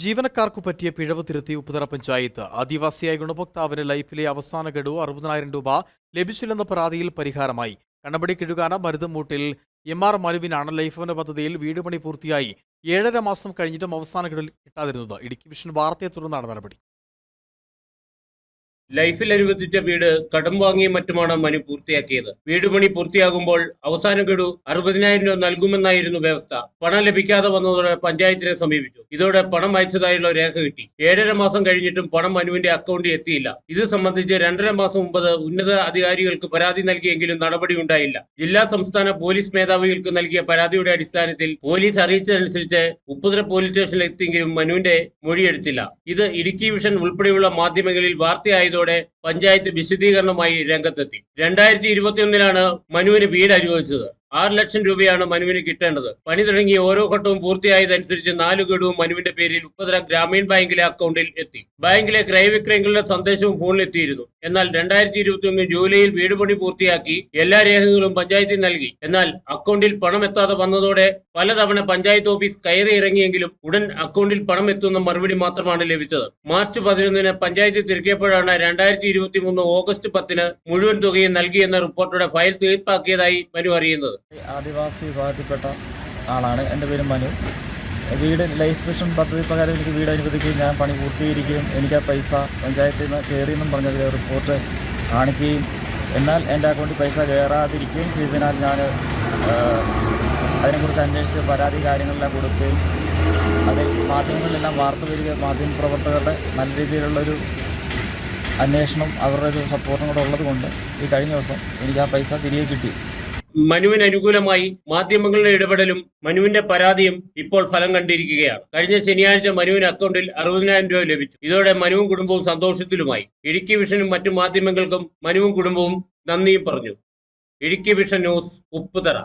ജീവനക്കാർക്കു പറ്റിയ പിഴവ് തിരുത്തി ഉപ്പുതറ പഞ്ചായത്ത്. ആദിവാസിയായ ഗുണഭോക്താവിന് ലൈഫിലെ അവസാന ഗഡു അറുപതിനായിരം രൂപ ലഭിച്ചില്ലെന്ന പരാതിയിൽ പരിഹാരമായി. കണ്ണമ്പടി കിഴുകാന മരുതമൂട്ടിൽ എം ആർ മനുവിനാണ് ലൈഫ് ഭവന പദ്ധതിയിൽ വീട് പണി പൂർത്തിയായി. ഏഴര മാസം കഴിഞ്ഞിട്ടും അവസാന ഗഡു കിട്ടാതിരുന്നത്. ഇടുക്കി വിഷൻ വാർത്തയെ തുടർന്നാണ് നടപടി. ലൈഫിൽ അനുവദിച്ച വീട് കടം വാങ്ങിയും മറ്റുമാണ് മനു പൂർത്തിയാക്കിയത്. വീട് പണി പൂർത്തിയാകുമ്പോൾ അവസാന ഗഡു അറുപതിനായിരം രൂപ നൽകുമെന്നായിരുന്നു വ്യവസ്ഥ. പണം ലഭിക്കാതെ വന്നതോടെ പഞ്ചായത്തിനെ സമീപിച്ചു. ഇതോടെ പണം അയച്ചതായുള്ള രേഖ കിട്ടി. ഏഴര മാസം കഴിഞ്ഞിട്ടും പണം മനുവിന്റെ അക്കൗണ്ടിൽ എത്തിയില്ല. ഇത് സംബന്ധിച്ച് രണ്ടര മാസം മുമ്പ് ഉന്നത അധികാരികൾക്ക് പരാതി നൽകിയെങ്കിലും നടപടി ഉണ്ടായില്ല. ജില്ലാ സംസ്ഥാന പോലീസ് മേധാവികൾക്ക് നൽകിയ പരാതിയുടെ അടിസ്ഥാനത്തിൽ പോലീസ് അറിയിച്ചതനുസരിച്ച് ഉപ്പുതര പോലീസ് സ്റ്റേഷനിൽ എത്തിയെങ്കിലും മനുവിന്റെ മൊഴിയെടുത്തില്ല. ഇത് ഇടുക്കി വിഷൻ ഉൾപ്പെടെയുള്ള മാധ്യമങ്ങളിൽ വാർത്തയായതോടെ പഞ്ചായത്ത് വിശദീകരണമായി രംഗത്തെത്തി. രണ്ടായിരത്തി ഇരുപത്തിയൊന്നിലാണ് മനുവിന് വീട് അനുവദിച്ചത്. ആറ് ലക്ഷം രൂപയാണ് മനുവിന് കിട്ടേണ്ടത്. പണി തുടങ്ങി ഓരോ ഘട്ടവും പൂർത്തിയായതനുസരിച്ച് നാല് ഗഡുവും മനുവിന്റെ പേരിൽ മുപ്പതര ഗ്രാമീൺ ബാങ്കിലെ അക്കൗണ്ടിൽ എത്തി. ബാങ്കിലെ ക്രയവിക്രയങ്ങളുടെ സന്ദേശവും ഫോണിൽ എത്തിയിരുന്നു. എന്നാൽ രണ്ടായിരത്തി ഇരുപത്തി ഒന്ന് ജൂലൈയിൽ വീട് പണി പൂർത്തിയാക്കി എല്ലാ രേഖകളും പഞ്ചായത്തിൽ നൽകി. എന്നാൽ അക്കൗണ്ടിൽ പണം എത്താതെ വന്നതോടെ പലതവണ പഞ്ചായത്ത് ഓഫീസ് കയറി ഇറങ്ങിയെങ്കിലും ഉടൻ അക്കൗണ്ടിൽ പണം എത്തുന്ന മറുപടി മാത്രമാണ് ലഭിച്ചത്. മാർച്ച് പതിനൊന്നിന് പഞ്ചായത്ത് തിരക്കിയപ്പോഴാണ് രണ്ടായിരത്തി ഇരുപത്തി മൂന്ന് ഓഗസ്റ്റ് പത്തിന് മുഴുവൻ തുകയും നൽകിയെന്ന റിപ്പോർട്ടോടെ ഫയൽ തീർപ്പാക്കിയതായി മനു അറിയുന്നത്. ആദിവാസി വിഭാഗത്തിൽപ്പെട്ട ആളാണ്. എന്റെ പേര് മനു. വീട് ലൈഫ് മിഷൻ പദ്ധതി പ്രകാരം എനിക്ക് വീട് അനുവദിക്കുകയും ഞാൻ പണി പൂർത്തീകരിക്കുകയും എനിക്ക് ആ പൈസ പഞ്ചായത്തിൽ നിന്ന് കയറിയെന്നും പറഞ്ഞ റിപ്പോർട്ട് കാണിക്കുകയും എന്നാൽ എന്റെ അക്കൗണ്ടിൽ പൈസ കയറാതിരിക്കുകയും ചെയ്തതിനാൽ ഞാൻ അതിനെക്കുറിച്ച് അന്വേഷിച്ച് പരാതി കാര്യങ്ങളെല്ലാം കൊടുക്കുകയും അത് മാധ്യമങ്ങളിലെല്ലാം വാർത്ത വരിക മാധ്യമ പ്രവർത്തകരുടെ നല്ല രീതിയിലുള്ളൊരു അന്വേഷണം അവരുടെ ഒരു സപ്പോർട്ടും കൂടെ ഉള്ളത് കൊണ്ട് ഈ കഴിഞ്ഞ ദിവസം എനിക്ക് ആ പൈസ തിരികെ കിട്ടി. മനുവിന് അനുകൂലമായി മാധ്യമങ്ങളുടെ ഇടപെടലും മനുവിന്റെ പരാതിയും ഇപ്പോൾ ഫലം കണ്ടിരിക്കുകയാണ്. കഴിഞ്ഞ ശനിയാഴ്ച മനുവിന് അക്കൗണ്ടിൽ അറുപതിനായിരം രൂപ ലഭിച്ചു. ഇതോടെ മനുവും കുടുംബവും സന്തോഷത്തിലുമായി. ഇടുക്കി വിഷനും മറ്റു മാധ്യമങ്ങൾക്കും മനുവും കുടുംബവും നന്ദിയും പറഞ്ഞു. Idukki vision news Upputhara.